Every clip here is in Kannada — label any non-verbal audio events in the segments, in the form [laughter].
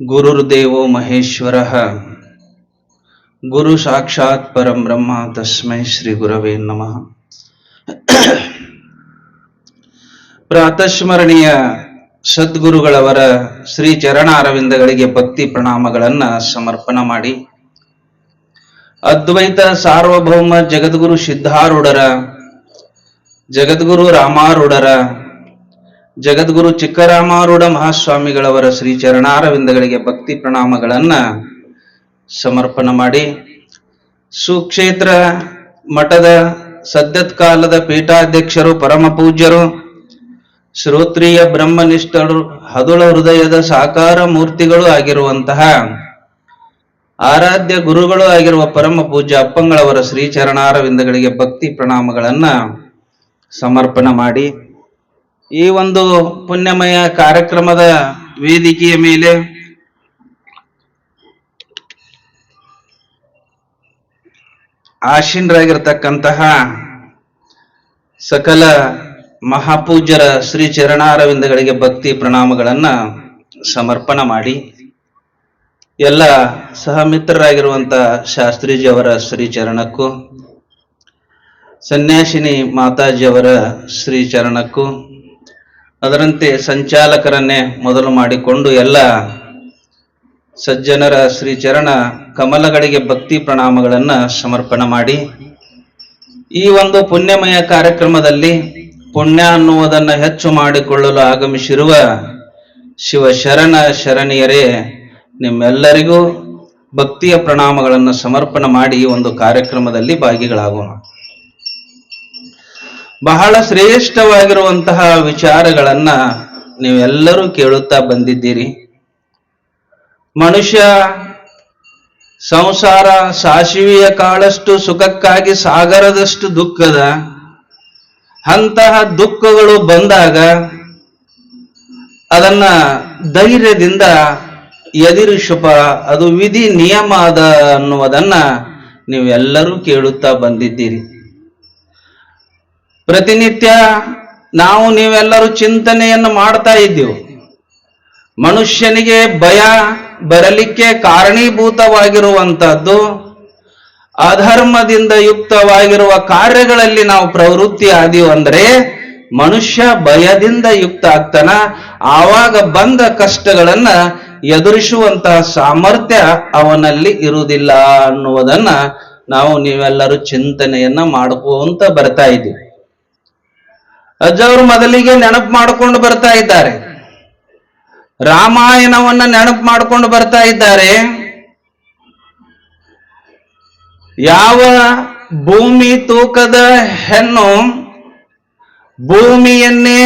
ಗುರುರ್ದೇವೋ ಮಹೇಶ್ವರ ಗುರು ಸಾಕ್ಷಾತ್ ಪರಂ ಬ್ರಹ್ಮ ತಸ್ಮೈ ಶ್ರೀ ಗುರವೇ ನಮಃ ಪ್ರಾತಸ್ಮರಣೀಯ ಸದ್ಗುರುಗಳವರ ಶ್ರೀ ಚರಣ ಅರವಿಂದಗಳಿಗೆ ಭಕ್ತಿ ಪ್ರಣಾಮಗಳನ್ನ ಸಮರ್ಪಣ ಮಾಡಿ, ಅದ್ವೈತ ಸಾರ್ವಭೌಮ ಜಗದ್ಗುರು ಸಿದ್ಧಾರೂಢರ, ಜಗದ್ಗುರು ರಾಮಾರೂಢರ ಜಗದ್ಗುರು ಚಿಕ್ಕರಾಮಾರೂಢ ಮಹಾಸ್ವಾಮಿಗಳವರ ಶ್ರೀ ಚರಣಾರವಿಂದಗಳಿಗೆ ಭಕ್ತಿ ಪ್ರಣಾಮಗಳನ್ನ ಸಮರ್ಪಣ ಮಾಡಿ, ಸುಕ್ಷೇತ್ರ ಮಠದ ಸದ್ಯತ್ಕಾಲದ ಪೀಠಾಧ್ಯಕ್ಷರು, ಪರಮ ಪೂಜ್ಯರು, ಶ್ರೋತ್ರಿಯ ಬ್ರಹ್ಮನಿಷ್ಠರು, ಹದುಳ ಹೃದಯದ ಸಾಕಾರ ಮೂರ್ತಿಗಳು ಆಗಿರುವಂತಹ ಆರಾಧ್ಯ ಗುರುಗಳು ಆಗಿರುವ ಪರಮ ಪೂಜ್ಯ ಅಪ್ಪಂಗಳವರ ಶ್ರೀ ಚರಣಾರವಿಂದಗಳಿಗೆ ಭಕ್ತಿ ಪ್ರಣಾಮಗಳನ್ನ ಸಮರ್ಪಣ ಮಾಡಿ ಈ ಒಂದು ಪುಣ್ಯಮಯ ಕಾರ್ಯಕ್ರಮದ ವೇದಿಕೆಯ ಮೇಲೆ ಆಶೀನರಾಗಿರ್ತಕ್ಕಂತಹ ಸಕಲ ಮಹಾಪೂಜ್ಯರ ಶ್ರೀ ಚರಣಾರವಿಂದಗಳಿಗೆ ಭಕ್ತಿ ಪ್ರಣಾಮಗಳನ್ನ ಸಮರ್ಪಣ ಮಾಡಿ, ಎಲ್ಲ ಸಹಮಿತ್ರರಾಗಿರುವಂತ ಶಾಸ್ತ್ರೀಜಿಯವರ ಶ್ರೀ ಚರಣಕ್ಕೂ, ಸನ್ಯಾಸಿನಿ ಮಾತಾಜಿಯವರ ಶ್ರೀ ಚರಣಕ್ಕೂ ಅದರಂತೆ ಸಂಚಾಲಕರನ್ನೇ ಮೊದಲು ಮಾಡಿಕೊಂಡು ಎಲ್ಲ ಸಜ್ಜನರ ಶ್ರೀ ಚರಣ ಕಮಲಗಳಿಗೆ ಭಕ್ತಿ ಪ್ರಣಾಮಗಳನ್ನ ಸಮರ್ಪಣ ಮಾಡಿ. ಈ ಒಂದು ಪುಣ್ಯಮಯ ಕಾರ್ಯಕ್ರಮದಲ್ಲಿ ಪುಣ್ಯ ಅನ್ನುವುದನ್ನ ಹೆಚ್ಚು ಮಾಡಿಕೊಳ್ಳಲು ಆಗಮಿಸಿರುವ ಶಿವ ಶರಣ ಶರಣಿಯರೇ, ನಿಮ್ಮೆಲ್ಲರಿಗೂ ಭಕ್ತಿಯ ಪ್ರಣಾಮಗಳನ್ನು ಸಮರ್ಪಣ ಮಾಡಿ ಒಂದು ಕಾರ್ಯಕ್ರಮದಲ್ಲಿ ಭಾಗಿಗಳಾಗೋಣ. ಬಹಳ ಶ್ರೇಷ್ಠವಾಗಿರುವಂತಹ ವಿಚಾರಗಳನ್ನ ನೀವೆಲ್ಲರೂ ಕೇಳುತ್ತಾ ಬಂದಿದ್ದೀರಿ. ಮನುಷ್ಯ ಸಂಸಾರ ಸಾಸಿವೆಯ ಕಾಳಷ್ಟು ಸುಖಕ್ಕಾಗಿ ಸಾಗರದಷ್ಟು ದುಃಖದ, ಅಂತಹ ದುಃಖಗಳು ಬಂದಾಗ ಅದನ್ನ ಧೈರ್ಯದಿಂದ ಎದುರಿಸಪ ಅದು ವಿಧಿ ನಿಯಮ ಅದ ಅನ್ನುವುದನ್ನ ನೀವೆಲ್ಲರೂ ಕೇಳುತ್ತಾ ಬಂದಿದ್ದೀರಿ. ಪ್ರತಿನಿತ್ಯ ನಾವು ನೀವೆಲ್ಲರೂ ಚಿಂತನೆಯನ್ನು ಮಾಡ್ತಾ ಇದ್ದೀವಿ. ಮನುಷ್ಯನಿಗೆ ಭಯ ಬರಲಿಕ್ಕೆ ಕಾರಣೀಭೂತವಾಗಿರುವಂಥದ್ದು ಅಧರ್ಮದಿಂದ ಯುಕ್ತವಾಗಿರುವ ಕಾರ್ಯಗಳಲ್ಲಿ ನಾವು ಪ್ರವೃತ್ತಿ ಆದೀವು ಅಂದರೆ ಮನುಷ್ಯ ಭಯದಿಂದ ಯುಕ್ತ ಆಗ್ತಾನ ಆವಾಗ ಬಂದ ಕಷ್ಟಗಳನ್ನ ಎದುರಿಸುವಂತಹ ಸಾಮರ್ಥ್ಯ ಅವನಲ್ಲಿ ಇರುವುದಿಲ್ಲ ಅನ್ನುವುದನ್ನ ನಾವು ನೀವೆಲ್ಲರೂ ಚಿಂತನೆಯನ್ನ ಮಾಡ್ಕೊಂತ ಬರ್ತಾ ಇದ್ದೀವಿ. ಅಜ್ಜವರು ಮೊದಲಿಗೆ ನೆನಪು ಮಾಡಿಕೊಂಡು ಬರ್ತಾ ಇದ್ದಾರೆ. ರಾಮಾಯಣವನ್ನ ನೆನಪು ಮಾಡಿಕೊಂಡು ಬರ್ತಾ ಇದ್ದಾರೆ. ಯಾವ ಭೂಮಿ ತೂಕದ ಹೆಣ್ಣು ಭೂಮಿಯನ್ನೇ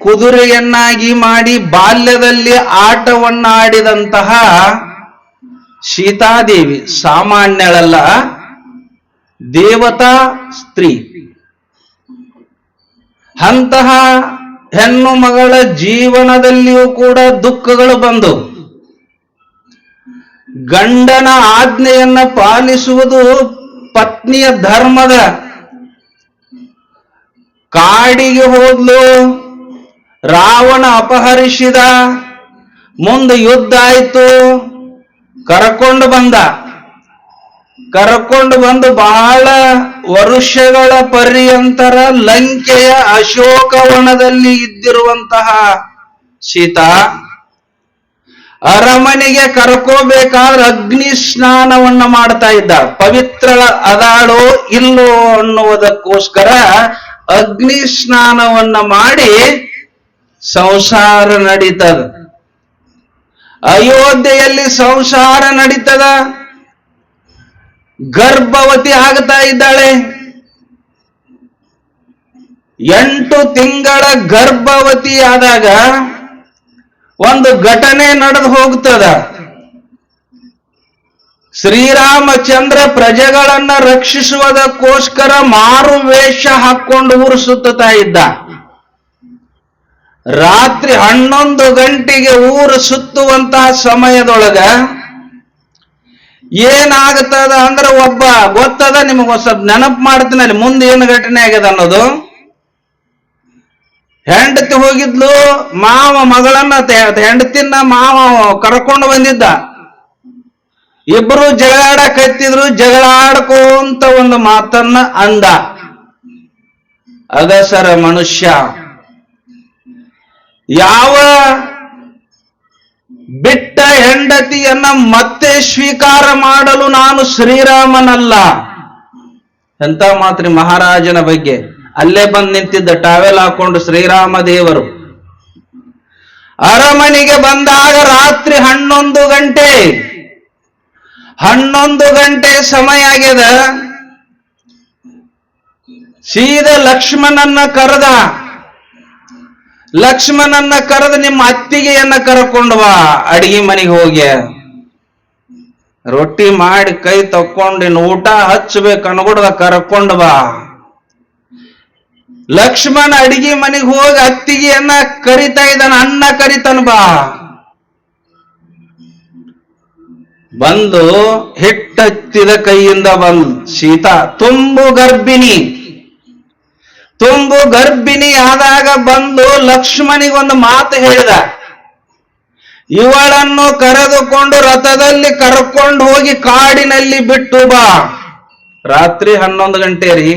ಕುದುರೆಯನ್ನಾಗಿ ಮಾಡಿ ಬಾಲ್ಯದಲ್ಲಿ ಆಟವನ್ನಾಡಿದಂತಹ ಸೀತಾದೇವಿ, ಸಾಮಾನ್ಯಳಲ್ಲ, ದೇವತಾ ಸ್ತ್ರೀ. ಅಂತಹ ಹೆಣ್ಣು ಮಗಳ ಜೀವನದಲ್ಲಿಯೂ ಕೂಡ ದುಃಖಗಳು ಬಂದು ಗಂಡನ ಆಜ್ಞೆಯನ್ನ ಪಾಲಿಸುವುದು ಪತ್ನಿಯ ಧರ್ಮದ ಕಾಡಿಗೆ ಹೋದ್ಲು, ರಾವಣ ಅಪಹರಿಸಿದ, ಮುಂದೆ ಯುದ್ಧ ಆಯಿತು, ಕರ್ಕೊಂಡು ಬಂದ. ಕರ್ಕೊಂಡು ಬಂದು ಬಹಳ ವರುಷಗಳ ಪರ್ಯಂತರ ಲಂಕೆಯ ಅಶೋಕವನದಲ್ಲಿ ಇದ್ದಿರುವಂತಹ ಸೀತಾ, ಅರಮನೆಗೆ ಕರ್ಕೋಬೇಕಾದ್ರೆ ಅಗ್ನಿ ಸ್ನಾನವನ್ನ ಮಾಡ್ತಾ ಇದ್ದ. ಪವಿತ್ರ ಅದಾಳೋ ಇಲ್ಲೋ ಅನ್ನುವುದಕ್ಕೋಸ್ಕರ ಅಗ್ನಿ ಸ್ನಾನವನ್ನ ಮಾಡಿ ಸಂಸಾರ ನಡೀತದ. ಅಯೋಧ್ಯೆಯಲ್ಲಿ ಸಂಸಾರ ನಡೀತದ? ಗರ್ಭವತಿ ಆಗ್ತಾ ಇದ್ದಾಳೆ. ಎಂಟು ತಿಂಗಳ ಗರ್ಭವತಿ ಆದಾಗ ಒಂದು ಘಟನೆ ನಡೆದು ಹೋಗ್ತದ. ಶ್ರೀರಾಮಚಂದ್ರ ಪ್ರಜೆಗಳನ್ನ ರಕ್ಷಿಸುವುದಕ್ಕೋಸ್ಕರ ಮಾರು ವೇಷ ಹಾಕೊಂಡು ಊರು ಸುತ್ತುತ್ತಾ ಇದ್ದ. ರಾತ್ರಿ ಹನ್ನೊಂದು ಗಂಟೆಗೆ ಊರು ಸುತ್ತುವಂತಹ ಸಮಯದೊಳಗ ಏನಾಗ್ತದ ಅಂದ್ರೆ ಒಬ್ಬ ಗೊತ್ತದ, ನಿಮಗೆ ಸ್ವಲ್ಪ ನೆನಪು ಮಾಡ್ತೀನಿ ಅಲ್ಲಿ ಮುಂದೆ ಏನು ಘಟನೆ ಆಗ್ಯದ ಅನ್ನೋದು. ಹೆಂಡತಿ ಹೋಗಿದ್ಲು, ಮಾವ ಮಗಳನ್ನ ಹೆಂಡತಿನ ಮಾವ ಕರ್ಕೊಂಡು ಬಂದಿದ್ದ. ಇಬ್ರು ಜಗಳಾಡಕತ್ತಿದ್ರು ಜಗಳಾಡ್ಕೋಂತ ಒಂದು ಮಾತನ್ನ ಅಂದ. ಅಗಸರ ಮನುಷ್ಯ. ಯಾವ ಹೆಂಡತಿಯನ್ನ ಮತ್ತೆ ಸ್ವೀಕಾರ ಮಾಡಲು ನಾನು ಶ್ರೀರಾಮನಲ್ಲ. ಎಂತ ಮಾತ್ರ ಮಹಾರಾಜನ ಬಗ್ಗೆ? ಅಲ್ಲೇ ಬಂದು ನಿಂತಿದ್ದ ಟಾವೆಲ್ ಹಾಕೊಂಡು ಶ್ರೀರಾಮ ದೇವರು. ಅರಮನೆಗೆ ಬಂದಾಗ ರಾತ್ರಿ ಹನ್ನೊಂದು ಗಂಟೆ. ಹನ್ನೊಂದು ಗಂಟೆ ಸಮಯ ಆಗ್ಯದ. ಸೀದ ಲಕ್ಷ್ಮಣನ್ನ ಕರೆದ. ಲಕ್ಷ್ಮಣನ್ನ ಕರೆದ ನಿಮ್ಮ ಅತ್ತಿಗೆಯನ್ನ ಕರ್ಕೊಂಡು ಬಾ ಅಡಿಗೆ ಮನೆಗೆ ಹೋಗಿ. ರೊಟ್ಟಿ ಮಾಡಿ ಕೈ ತಕ್ಕೊಂಡಿನ ಊಟ ಹಚ್ಚಬೇಕು ಅನ್ಗುಡ್ದ ಕರ್ಕೊಂಡು ಬಾ ಲಕ್ಷ್ಮಣ ಅಡಿಗೆ ಮನೆಗೆ ಹೋಗಿ ಅತ್ತಿಗೆಯನ್ನ ಕರಿತಾ ಇದ್ದಾನ, ಅನ್ನ ಕರಿತಾನ ಬಾ. ಬಂದು ಹಿಟ್ಟತ್ತಿದ ಕೈಯಿಂದ ಬಂದ್, ಸೀತಾ, ತುಂಬು ಗರ್ಭಿಣಿ. ತುಂಬು ಗರ್ಭಿಣಿ ಆದಾಗ ಬಂದು ಲಕ್ಷ್ಮಣಿಗೊಂದು ಮಾತು ಹೇಳಿದ. ಇವಳನ್ನು ಕರೆದುಕೊಂಡು ರಥದಲ್ಲಿ ಕರ್ಕೊಂಡು ಹೋಗಿ ಕಾಡಿನಲ್ಲಿ ಬಿಟ್ಟು ಬಾ. ರಾತ್ರಿ ಹನ್ನೊಂದು ಗಂಟೆ ರೀ.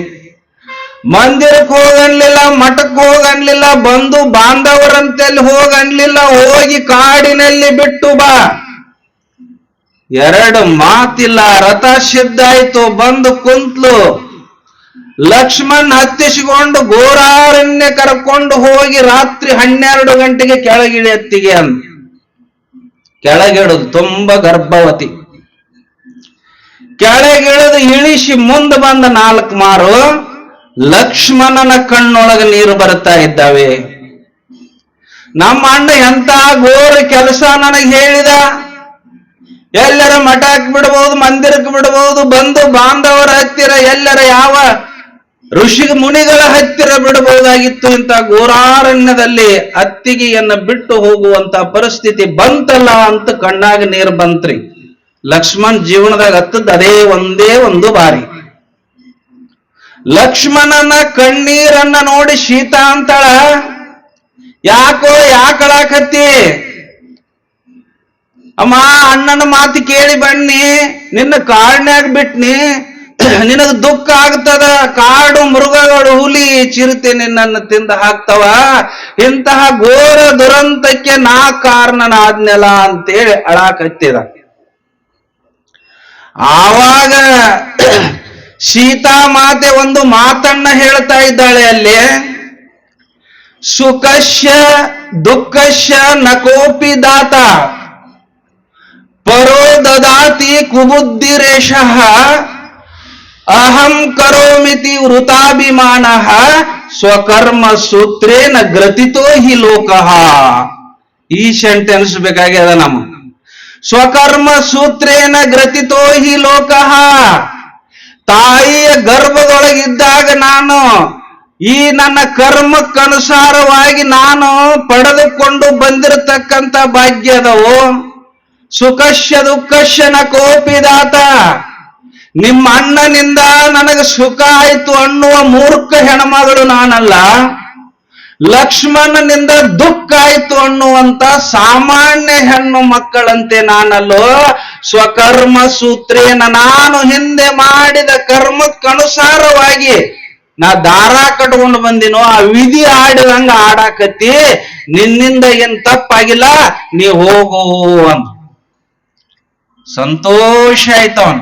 ಮಂದಿರಕ್ಕೆ ಹೋಗನ್ಲಿಲ್ಲ, ಮಠಕ್ಕೆ ಹೋಗನ್ಲಿಲ್ಲ ಬಂದು ಬಾಂಧವರಂತೆಲ್ಲಿ ಹೋಗನ್ಲಿಲ್ಲ, ಹೋಗಿ ಕಾಡಿನಲ್ಲಿ ಬಿಟ್ಟು ಬಾ. ಎರಡು ಮಾತಿಲ್ಲ, ರಥ ಸಿದ್ಧ ಆಯ್ತು, ಬಂದು ಕುಂತ್ಲು. ಲಕ್ಷ್ಮಣ್ ಹತ್ತಿಸಿಕೊಂಡು ಘೋರಾರಣ್ಯ ಕರ್ಕೊಂಡು ಹೋಗಿ ರಾತ್ರಿ ಹನ್ನೆರಡು ಗಂಟೆಗೆ ಕೆಳಗಿಳಿಯತ್ತಿಗೆ ಅಂತ ಕೆಳಗಿಡುದು ತುಂಬಾ ಗರ್ಭವತಿ. ಕೆಳಗಿಳಿದು ಇಳಿಸಿ ಮುಂದೆ ಬಂದ ನಾಲ್ಕು ಮಾರು ಲಕ್ಷ್ಮಣನ ಕಣ್ಣೊಳಗೆ ನೀರು ಬರುತ್ತಾ ಇದ್ದಾವೆ. ನಮ್ಮ ಅಣ್ಣ ಎಂತ ಘೋರ ಕೆಲಸ ನನಗೆ ಹೇಳಿದ? ಎಲ್ಲರ ಮಠಕ್ಕೆ ಬಿಡಬಹುದು ಮಂದಿರಕ್ಕೆ ಬಿಡಬಹುದು ಬಂದು ಬಾಂಧವರ ಹತ್ತಿರ ಎಲ್ಲರ ಯಾವ ಋಷಿ ಮುನಿಗಳ ಹತ್ತಿರ ಬಿಡಬಹುದಾಗಿತ್ತು ಇಂಥ ಗೋರಾರಣ್ಯದಲ್ಲಿ ಅತ್ತಿಗೆಯನ್ನ ಬಿಟ್ಟು ಹೋಗುವಂತ ಪರಿಸ್ಥಿತಿ ಬಂತಲ್ಲ ಅಂತ ಕಣ್ಣಾಗ ನೀರು ಬಂತ್ರಿ. ಲಕ್ಷ್ಮಣ್ ಜೀವನದಾಗ ಹತ್ತದ ಅದೇ ಒಂದೇ ಒಂದು ಬಾರಿ. ಲಕ್ಷ್ಮಣನ ಕಣ್ಣೀರನ್ನ ನೋಡಿ ಶೀತಾ ಅಂತಾಳ, ಯಾಕೋ, ಯಾಕಳಾಕತ್ತಿ? ಅಮ್ಮ, ಅಣ್ಣನ ಮಾತು ಕೇಳಿ ಬನ್ನಿ, ನಿನ್ನ ಕಾಡ್ನ್ಯಾಗ ಬಿಟ್ನಿ [coughs] ನಿನಗ ದುಃಖ ಆಗ್ತದ, ಕಾಡು ಮೃಗಗಳು ಹುಲಿ ಚಿರತೆ ನಿನ್ನನ್ನು ತಿಂದ ಹಾಕ್ತವ. ಇಂತಹ ಘೋರ ದುರಂತಕ್ಕೆ ನಾ ಕಾರಣನಾದ್ನೆಲ ಅಂತೇಳಿ ಅಳಾಕತ್ತಿದ ಆವಾಗ [coughs] ಸೀತಾ ಮಾತೆ ಒಂದು ಮಾತನ್ನ ಹೇಳ್ತಾ ಇದ್ದಾಳೆ ಅಲ್ಲಿ. ಸುಖಶ್ಯ ದುಃಖಶ್ಯ ನಕೋಪಿ ದಾತ. ಪರೋ ದದಾತಿ ಕುಬುದ್ಧಿರೇಶ ಅಹಂ ಕರೋಮಿತಿ ವೃತಾಭಿಮಾನ ಸ್ವಕರ್ಮ ಸೂತ್ರೇನ ಗ್ರತಿತೋ ಹಿ ಲೋಕಃ. ಈ ಸೆಂಟೆನ್ಸ್ ಬೇಕಾಗ್ಯದ ನಮ್ಮ. ಸ್ವಕರ್ಮ ಸೂತ್ರೇನ ಗ್ರತಿತೋ ಹಿ ಲೋಕಃ. ತಾಯಿಯ ಗರ್ಭದೊಳಗಿದ್ದಾಗ ನಾನು ಈ ನನ್ನ ಕರ್ಮಕ್ಕನುಸಾರವಾಗಿ ನಾನು ಪಡೆದುಕೊಂಡು ಬಂದಿರತಕ್ಕಂತ ಭಾಗ್ಯದವು. ಸುಖಶ್ಯ ದುಃಖಶ್ಯನ ನ ಕೋಪಿದಾತ. ನಿಮ್ಮ ಅಣ್ಣನಿಂದ ನನಗೆ ಸುಖ ಆಯ್ತು ಅನ್ನುವ ಮೂರ್ಖ ಹೆಣ್ಮಗಳು ನಾನಲ್ಲ. ಲಕ್ಷ್ಮಣನಿಂದ ದುಃಖ ಆಯ್ತು ಅನ್ನುವಂತ ಸಾಮಾನ್ಯ ಹೆಣ್ಣು ಮಕ್ಕಳಂತೆ ನಾನಲ್ಲೋ. ಸ್ವಕರ್ಮ ಸೂತ್ರೇನ ನಾನು ಹಿಂದೆ ಮಾಡಿದ ಕರ್ಮಕ್ಕನುಸಾರವಾಗಿ ನಾ ದಾರ ಕಟ್ಕೊಂಡು ಬಂದಿನೋ, ಆ ವಿಧಿ ಆಡಿದಂಗ ಆಡಾಕತ್ತಿ, ನಿನ್ನಿಂದ ಏನ್ ತಪ್ಪಾಗಿಲ್ಲ, ನೀ ಹೋಗು ಅಂತ ಸಂತೋಷ ಆಯ್ತವನ್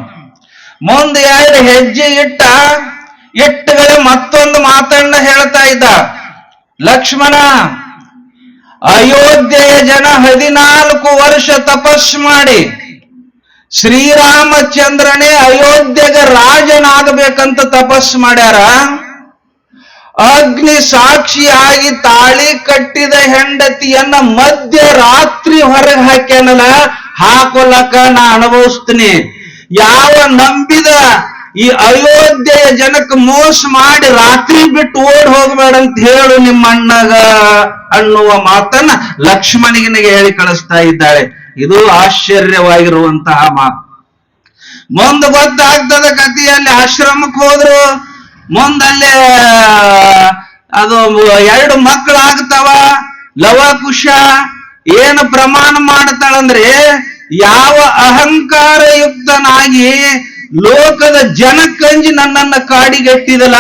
ಮುಂದೆ ಎರಡು ಹೆಜ್ಜೆ ಇಟ್ಟ ಇಟ್ಟುಗಳ ಮತ್ತೊಂದು ಮಾತನ್ನ ಹೇಳ್ತಾ ಇದ್ದ. ಲಕ್ಷ್ಮಣ, ಅಯೋಧ್ಯೆಯ ಜನ ಹದಿನಾಲ್ಕು ವರ್ಷ ತಪಸ್ ಮಾಡಿ ಶ್ರೀರಾಮಚಂದ್ರನೇ ಅಯೋಧ್ಯೆಗೆ ರಾಜನಾಗಬೇಕಂತ ತಪಸ್ ಮಾಡ್ಯಾರ. ಅಗ್ನಿ ಸಾಕ್ಷಿಯಾಗಿ ತಾಳಿ ಕಟ್ಟಿದ ಹೆಂಡತಿಯನ್ನ ಮಧ್ಯರಾತ್ರಿ ಹೊರಗೆ ಹಾಕ್ಯಾನಲ್ಲ ಹಾಕೊಲಕ ನಾ ಅನುಭವಿಸ್ತೀನಿ. ಯಾವ ನಂಬಿದ ಈ ಅಯೋಧ್ಯೆಯ ಜನಕ್ಕೆ ಮೋಸ ಮಾಡಿ ರಾತ್ರಿ ಬಿಟ್ಟು ಓಡ್ ಹೋಗ್ಬೇಡ ಅಂತ ಹೇಳು ನಿಮ್ಮ ಅಣ್ಣಗ ಅನ್ನುವ ಮಾತನ್ನ ಲಕ್ಷ್ಮಣಿಗನಿಗೆ ಹೇಳಿ ಕಳಿಸ್ತಾ ಇದ್ದಾಳೆ. ಇದು ಆಶ್ಚರ್ಯವಾಗಿರುವಂತಹ ಮಾತು. ಮುಂದೆ ಗೊತ್ತಾಗ್ತದ ಕಥೆಯಲ್ಲಿ ಆಶ್ರಮಕ್ಕೆ ಹೋದ್ರು. ಮುಂದಲ್ಲೇ, ಅದು ಎರಡು ಮಕ್ಕಳಾಗ್ತಾವ ಲವ ಕುಶ ಏನು ಪ್ರಮಾಣ ಮಾಡ್ತಾಳಂದ್ರೆ ಯಾವ ಅಹಂಕಾರ ಯುಕ್ತನಾಗಿ ಲೋಕದ ಜನಕ್ಕಂಜಿ ನನ್ನನ್ನ ಕಾಡಿಗೆಟ್ಟಿದಲ್ಲ,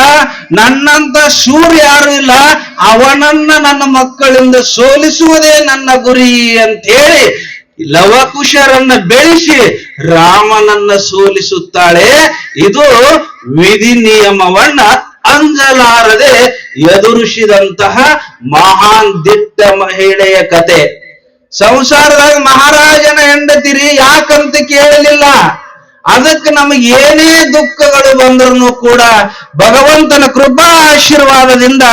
ನನ್ನಂತ ಶೂರ್ ಯಾರು ಇಲ್ಲ, ಅವನನ್ನ ನನ್ನ ಮಕ್ಕಳಿಂದ ಸೋಲಿಸುವುದೇ ನನ್ನ ಗುರಿ ಅಂತ ಹೇಳಿ ಲವಕುಶರನ್ನ ಬೆಳೆಸಿ ರಾಮನನ್ನ ಸೋಲಿಸುತ್ತಾಳೆ. ಇದು ವಿಧಿ ನಿಯಮವನ್ನ ಅಂಜಲಾರದೆ ಎದುರಿಸಿದಂತಹ ಮಹಾನ್ ದಿಟ್ಟ ಮಹಿಳೆಯ ಕತೆ. ಸಂಸಾರದಾಗ ಮಹಾರಾಜನ ಹೆಂಡತಿರಿ ಯಾಕಂತ ಕೇಳಲಿಲ್ಲ. ಅದಕ್ಕೆ ನಮಗೆ ಏನೇ ದುಃಖಗಳು ಬಂದ್ರೂ ಕೂಡ ಭಗವಂತನ ಕೃಪಾ ಆಶೀರ್ವಾದದಿಂದ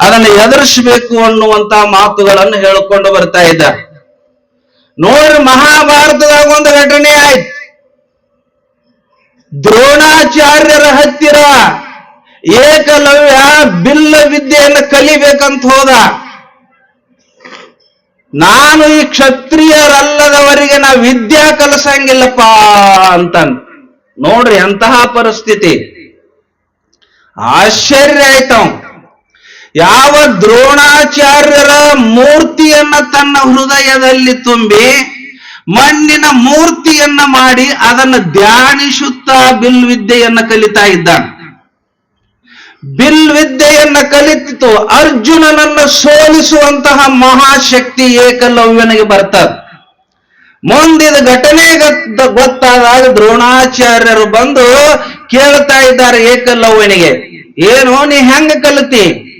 ಅದನ್ನು ಎದುರಿಸಬೇಕು ಅನ್ನುವಂತ ಮಾತುಗಳನ್ನು ಹೇಳಿಕೊಂಡು ಬರ್ತಾ ಇದ್ದಾರೆ. ನೋಡ್ರಿ ಮಹಾಭಾರತದಾಗ ಒಂದು ಘಟನೆ ಆಯ್ತು. ದ್ರೋಣಾಚಾರ್ಯರ ಹತ್ತಿರ ಏಕಲವ್ಯ ಬಿಲ್ಲ ವಿದ್ಯೆಯನ್ನು ಕಲಿಬೇಕಂತ ಹೋದ. ನಾನು ಈ ಕ್ಷತ್ರಿಯರಲ್ಲದವರಿಗೆ ನಾ ವಿದ್ಯಾ ಕಲಸಂಗಿಲ್ಲಪ್ಪ ಅಂತ ನೋಡ್ರಿ ಎಂತಹ ಪರಿಸ್ಥಿತಿ. ಆಶ್ಚರ್ಯ ಆಯ್ತವ್ ಯಾವ ದ್ರೋಣಾಚಾರ್ಯರ ಮೂರ್ತಿಯನ್ನ ತನ್ನ ಹೃದಯದಲ್ಲಿ ತುಂಬಿ ಮಣ್ಣಿನ ಮೂರ್ತಿಯನ್ನ ಮಾಡಿ ಅದನ್ನು ಧ್ಯಾನಿಸುತ್ತಾ ಬಿಲ್ ವಿದ್ಯೆಯನ್ನ ಕಲಿತಾ ಇದ್ದಾನೆ. ಬಿಲ್ ವಿದ್ಯೆಯನ್ನ ಕಲಿತಿತು. ಅರ್ಜುನನನ್ನ ಸೋಲಿಸುವಂತಹ ಮಹಾಶಕ್ತಿ ಏಕಲವ್ಯನಿಗೆ ಬರ್ತದ. ಮುಂದಿದ ಘಟನೆ ಗೊತ್ತ- ಗೊತ್ತಾದಾಗ ದ್ರೋಣಾಚಾರ್ಯರು ಬಂದು ಕೇಳ್ತಾ ಇದ್ದಾರೆ ಏಕಲವ್ಯನಿಗೆ. ಏನು, ನೀ ಹೆಂಗ ಕಲಿತಿ?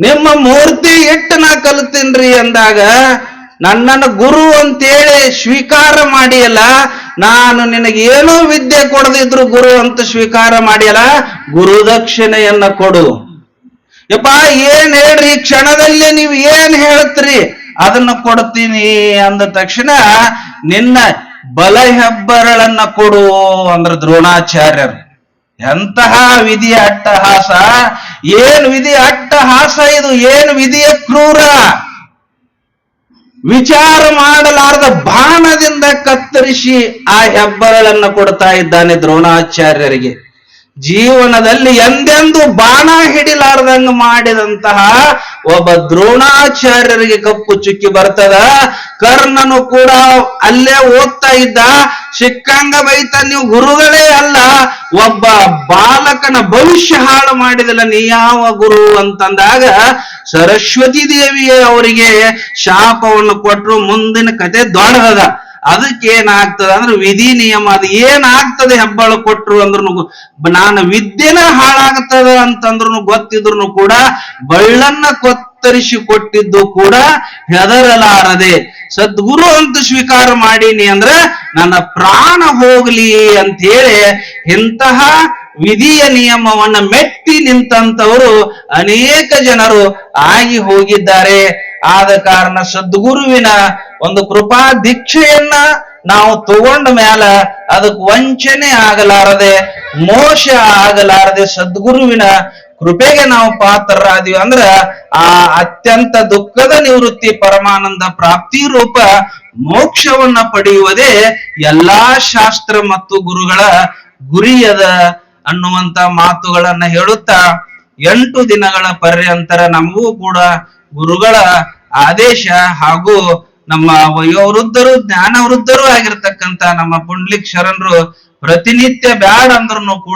ನಿಮ್ಮ ಮೂರ್ತಿ ಇಟ್ಟು ನಾ ಕಲಿತೀನ್ರಿ ಅಂದಾಗ ನನ್ನನ್ನು ಗುರು ಅಂತೇಳಿ ಸ್ವೀಕಾರ ಮಾಡಿಯಲ್ಲ ನಾನು ನಿನಗೆ ಏನೂ ವಿದ್ಯೆ ಕೊಡದಿದ್ರು ಗುರು ಅಂತ ಸ್ವೀಕಾರ ಮಾಡಿಯಲ್ಲ ಗುರುದಕ್ಷಿಣೆಯನ್ನ ಕೊಡು. ಯಪ್ಪ, ಏನ್ ಹೇಳ್ರಿ? ಕ್ಷಣದಲ್ಲಿ ನೀವು ಏನ್ ಹೇಳ್ತೀರಿ? ಅದನ್ನ ಕೊಡ್ತೀನಿ ಅಂದ ತಕ್ಷಣ, ನಿನ್ನ ಬಲ ಹೆಬ್ಬರಳನ್ನ ಕೊಡು ಅಂದ್ರ ದ್ರೋಣಾಚಾರ್ಯರು. ಎಂತಹ ವಿಧಿ ಅಟ್ಟಹಾಸ, ಏನ್ ವಿಧಿ ಅಟ್ಟಹಾಸ ಇದು? ಏನು ವಿಧಿಯ ಕ್ರೂರ? ವಿಚಾರ ಮಾಡಲಾರದ ಬಾಣದಿಂದ ಕತ್ತರಿಸಿ ಆ ಹೆಬ್ಬರಳನ್ನು ಕೊಡ್ತಾ ಇದ್ದಾನೆ ದ್ರೋಣಾಚಾರ್ಯರಿಗೆ. ಜೀವನದಲ್ಲಿ ಎಂದೆಂದು ಬಾಣ ಹಿಡಿಲಾರ್ದಂಗ ಮಾಡಿದಂತಹ ಒಬ್ಬ ದ್ರೋಣಾಚಾರ್ಯರಿಗೆ ಕಪ್ಪು ಚುಕ್ಕಿ ಬರ್ತದ. ಕರ್ಣನು ಕೂಡ ಅಲ್ಲೇ ಓದ್ತಾ ಇದ್ದ. ಸಿಕ್ಕಂಗ ಬೈತ ನೀವು ಗುರುಗಳೇ ಅಲ್ಲ, ಒಬ್ಬ ಬಾಲಕನ ಭವಿಷ್ಯ ಹಾಳು ಮಾಡಿದಲ್ಲ, ನೀ ಯಾವ ಗುರು ಅಂತಂದಾಗ ಸರಸ್ವತಿ ದೇವಿಯೇ ಅವರಿಗೆ ಶಾಪವನ್ನು ಕೊಟ್ಟರು ಮುಂದಿನ ಕತೆ ದೊಡ್ಡದ ಅದಕ್ಕೆ ಏನಾಗ್ತದೆ ಅಂದ್ರೆ ವಿಧಿ ನಿಯಮ, ಅದು ಏನಾಗ್ತದೆ ಹೆಬ್ಬಾಳು ಕೊಟ್ರು ಅಂದ್ರೂ ನಾನು ವಿದ್ಯೆನ ಹಾಳಾಗ್ತದ ಅಂತಂದ್ರು ಗೊತ್ತಿದ್ರು ಕೂಡ ಬಳ್ಳನ್ನ ಕೊತ್ತರಿಸಿ ಕೊಟ್ಟಿದ್ದು ಕೂಡ ಹೆದರಲಾರದೆ. ಸದ್ಗುರು ಅಂತ ಸ್ವೀಕಾರ ಮಾಡೀನಿ ಅಂದ್ರೆ ನನ್ನ ಪ್ರಾಣ ಹೋಗ್ಲಿ ಅಂತ ಹೇಳಿ ಇಂತಹ ವಿಧಿಯ ನಿಯಮವನ್ನ ಮೆಟ್ಟಿ ನಿಂತಂತವರು ಅನೇಕ ಜನರು ಆಗಿ ಹೋಗಿದ್ದಾರೆ. ಆದ ಕಾರಣ ಸದ್ಗುರುವಿನ ಒಂದು ಕೃಪಾ ದೀಕ್ಷೆಯನ್ನ ನಾವು ತಗೊಂಡ ಮ್ಯಾಲ ಅದಕ್ಕೆ ವಂಚನೆ ಆಗಲಾರದೆ, ಮೋಸ ಆಗಲಾರದೆ ಸದ್ಗುರುವಿನ ಕೃಪೆಗೆ ನಾವು ಪಾತ್ರರಾದೀವಿ. ಅಂದ್ರ ಆ ಅತ್ಯಂತ ದುಃಖದ ನಿವೃತ್ತಿ ಪರಮಾನಂದ ಪ್ರಾಪ್ತಿ ರೂಪ ಮೋಕ್ಷವನ್ನ ಪಡೆಯುವುದೇ ಎಲ್ಲಾ ಶಾಸ್ತ್ರ ಮತ್ತು ಗುರುಗಳ ಗುರಿಯದ ಅನ್ನುವಂತ ಮಾತುಗಳನ್ನ ಹೇಳುತ್ತಾ ಎಂಟು ದಿನಗಳ ಪರ್ಯಂತರ ನಮಗೂ ಕೂಡ ಗುರುಗಳ ಆದೇಶ ಹಾಗೂ ನಮ್ಮ ವಯೋವೃದ್ಧರು ಜ್ಞಾನ ವೃದ್ಧರು ಆಗಿರ್ತಕ್ಕಂತ ನಮ್ಮ ಪುಂಡ್ಲಿಕ್ ಶರಣರು ಪ್ರತಿನಿತ್ಯ ಬ್ಯಾಡ ಅಂದ್ರೂ ಕೂಡ